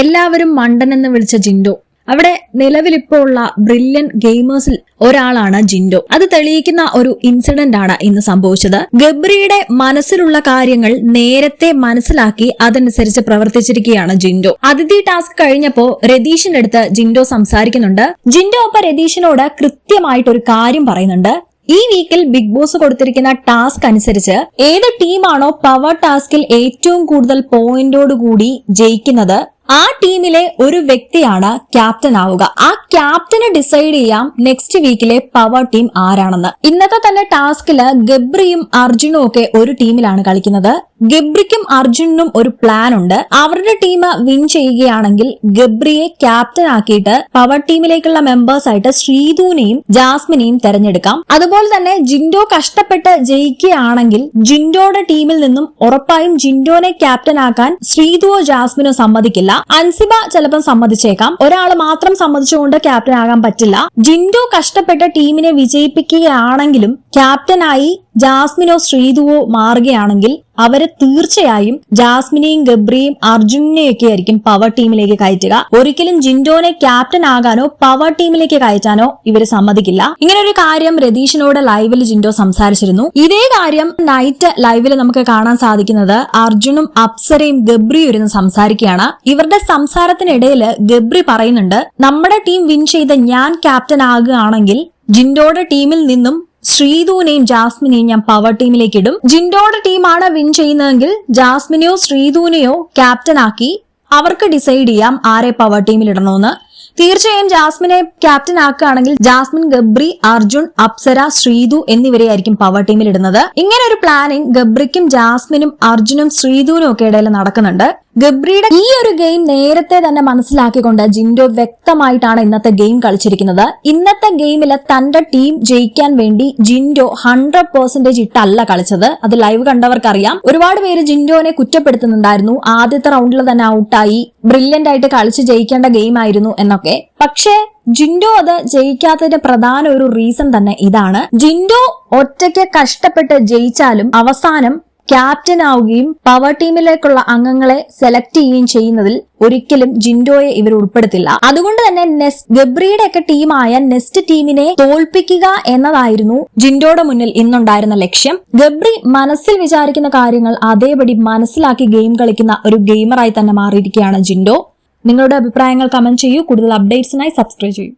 എല്ലാവരും മണ്ടൻ എന്ന് വിളിച്ച ജിൻഡോ. അവിടെ നിലവിലിപ്പോ ഉള്ള ബ്രില്യൻ ഗെയിമേഴ്സിൽ ഒരാളാണ് ജിൻഡോ. അത് തെളിയിക്കുന്ന ഒരു ഇൻസിഡന്റ് ആണ് ഇന്ന് സംഭവിച്ചത്. ഗബ്രിയുടെ മനസ്സിലുള്ള കാര്യങ്ങൾ നേരത്തെ മനസ്സിലാക്കി അതനുസരിച്ച് പ്രവർത്തിച്ചിരിക്കുകയാണ് ജിൻഡോ. അതിഥി ടാസ്ക് കഴിഞ്ഞപ്പോ രതീഷിന്റെ അടുത്ത് ജിൻഡോ സംസാരിക്കുന്നുണ്ട്. ജിൻഡോ ഒപ്പം രതീഷിനോട് കൃത്യമായിട്ട് ഒരു കാര്യം പറയുന്നുണ്ട്. ഈ വീക്കിൽ ബിഗ് ബോസ് കൊടുത്തിരിക്കുന്ന ടാസ്ക് അനുസരിച്ച് ഏത് ടീമാണോ പവർ ടാസ്കിൽ ഏറ്റവും കൂടുതൽ പോയിന്റോടുകൂടി ജയിക്കുന്നത് ആ ടീമിലെ ഒരു വ്യക്തിയാണ് ക്യാപ്റ്റൻ ആവുക. ആ ക്യാപ്റ്റന് ഡിസൈഡ് ചെയ്യാം നെക്സ്റ്റ് വീക്കിലെ പവർ ടീം ആരാണെന്ന്. ഇന്നത്തെ തന്നെ ടാസ്കിൽ ഗബ്രിയും അർജുനും ഒക്കെ ഒരു ടീമിലാണ് കളിക്കുന്നത്. ഗബ്രിക്കും അർജുനും ഒരു പ്ലാൻ ഉണ്ട്. അവരുടെ ടീം വിൻ ചെയ്യുകയാണെങ്കിൽ ഗബ്രിയെ ക്യാപ്റ്റൻ ആക്കിയിട്ട് പവർ ടീമിലേക്കുള്ള മെമ്പേഴ്സ് ആയിട്ട് ശ്രീധുവിനെയും ജാസ്മിനെയും തെരഞ്ഞെടുക്കാം. അതുപോലെ തന്നെ ജിൻഡോ കഷ്ടപ്പെട്ട് ജയിക്കുകയാണെങ്കിൽ ജിൻഡോയുടെ ടീമിൽ നിന്നും ഉറപ്പായും ജിൻഡോനെ ക്യാപ്റ്റൻ ആക്കാൻ ശ്രീധുവോ ജാസ്മിനോ സമ്മതിക്കില്ല. അൻസിബ ചിലപ്പം സമ്മതിച്ചേക്കാം. ഒരാൾ മാത്രം സമ്മതിച്ചുകൊണ്ട് ക്യാപ്റ്റൻ ആകാൻ പറ്റില്ല. ജിൻഡോ കഷ്ടപ്പെട്ട ടീമിനെ വിജയിപ്പിക്കുകയാണെങ്കിലും ക്യാപ്റ്റനായി ജാസ്മിനോ ശ്രീതുവോ മാറുകയാണെങ്കിൽ അവരെ തീർച്ചയായും ജാസ്മിനെയും ഗബ്രിയും അർജുനെയൊക്കെ ആയിരിക്കും പവർ ടീമിലേക്ക് കയറ്റുക. ഒരിക്കലും ജിൻഡോനെ ക്യാപ്റ്റൻ ആകാനോ പവർ ടീമിലേക്ക് കയറ്റാനോ ഇവർ സമ്മതിക്കില്ല. ഇങ്ങനെ ഒരു കാര്യം രതീഷിനോട് ലൈവിൽ ജിൻഡോ സംസാരിച്ചിരുന്നു. ഇതേ കാര്യം നൈറ്റ് ലൈവിൽ നമുക്ക് കാണാൻ സാധിക്കുന്നത് അർജുനും അപ്സരയും ഗബ്രിയും ഇരുന്ന് സംസാരിക്കുകയാണ്. ഇവരുടെ സംസാരത്തിനിടയിൽ ഗബ്രി പറയുന്നുണ്ട് നമ്മുടെ ടീം വിൻ ചെയ്ത് ഞാൻ ക്യാപ്റ്റൻ ആകുകയാണെങ്കിൽ ജിൻഡോയുടെ ടീമിൽ നിന്നും ശ്രീധുവിനെയും ജാസ്മിനെയും ഞാൻ പവർ ടീമിലേക്ക് ഇടും. ജിൻഡോയുടെ ടീമാണ് വിൻ ചെയ്യുന്നതെങ്കിൽ ജാസ്മിനെയോ ശ്രീധുവിനെയോ ക്യാപ്റ്റൻ ആക്കി അവർക്ക് ഡിസൈഡ് ചെയ്യാം ആരെ പവർ ടീമിൽ ഇടണമെന്ന്. തീർച്ചയായും ജാസ്മിനെ ക്യാപ്റ്റൻ ആക്കുകയാണെങ്കിൽ ജാസ്മിൻ ഗബ്രി അർജുൻ അപ്സര ശ്രീതു എന്നിവരെയായിരിക്കും പവർ ടീമിൽ ഇടുന്നത്. ഇങ്ങനെ ഒരു പ്ലാനിങ് ഗബ്രിക്കും ജാസ്മിനും അർജുനും ശ്രീതുവിനും ഒക്കെ ഇടയിൽ നടക്കുന്നുണ്ട്. ഗബ്രിയുടെ ഈ ഒരു ഗെയിം നേരത്തെ തന്നെ മനസ്സിലാക്കിക്കൊണ്ട് ജിൻഡോ വ്യക്തമായിട്ടാണ് ഇന്നത്തെ ഗെയിം കളിച്ചിരിക്കുന്നത്. ഇന്നത്തെ ഗെയിമിൽ തന്റെ ടീം ജയിക്കാൻ വേണ്ടി ജിൻഡോ ഹൺഡ്രഡ് പെർസെന്റേജ് ഇട്ടല്ല കളിച്ചത്. അത് ലൈവ് കണ്ടവർക്കറിയാം. ഒരുപാട് പേര് ജിൻഡോനെ കുറ്റപ്പെടുത്തുന്നുണ്ടായിരുന്നു. ആദ്യത്തെ റൗണ്ടിൽ തന്നെ ഔട്ടായി ബ്രില്യന്റ് ആയിട്ട് കളിച്ച് ജയിക്കേണ്ട ഗെയിം ആയിരുന്നു എന്നൊക്കെ. പക്ഷേ ജിൻഡോ അത് ജയിക്കാത്തതിന്റെ പ്രധാന ഒരു റീസൺ തന്നെ ഇതാണ്. ജിൻഡോ ഒറ്റയ്ക്ക് കഷ്ടപ്പെട്ട് ജയിച്ചാലും അവസാനം ക്യാപ്റ്റൻ ആവുകയും പവർ ടീമിലേക്കുള്ള അംഗങ്ങളെ സെലക്ട് ചെയ്യുകയും ചെയ്യുന്നതിൽ ഒരിക്കലും ജിൻഡോയെ ഇവർ ഉൾപ്പെടുത്തില്ല. അതുകൊണ്ട് തന്നെ നെസ് ഗബ്രിയുടെ ഒക്കെ ടീമായ നെസ്റ്റ് ടീമിനെ തോൽപ്പിക്കുക എന്നതായിരുന്നു ജിൻഡോയുടെ മുന്നിൽ ഇന്നുണ്ടായിരുന്ന ലക്ഷ്യം. ഗബ്രി മനസ്സിൽ വിചാരിക്കുന്ന കാര്യങ്ങൾ അതേപടി മനസ്സിലാക്കി ഗെയിം കളിക്കുന്ന ഒരു ഗെയിമറായി തന്നെ മാറിയിരിക്കുകയാണ് ജിൻഡോ. നിങ്ങളുടെ അഭിപ്രായങ്ങൾ കമന്റ് ചെയ്യൂ. കൂടുതൽ അപ്ഡേറ്റ്സിനായി സബ്സ്ക്രൈബ് ചെയ്യൂ.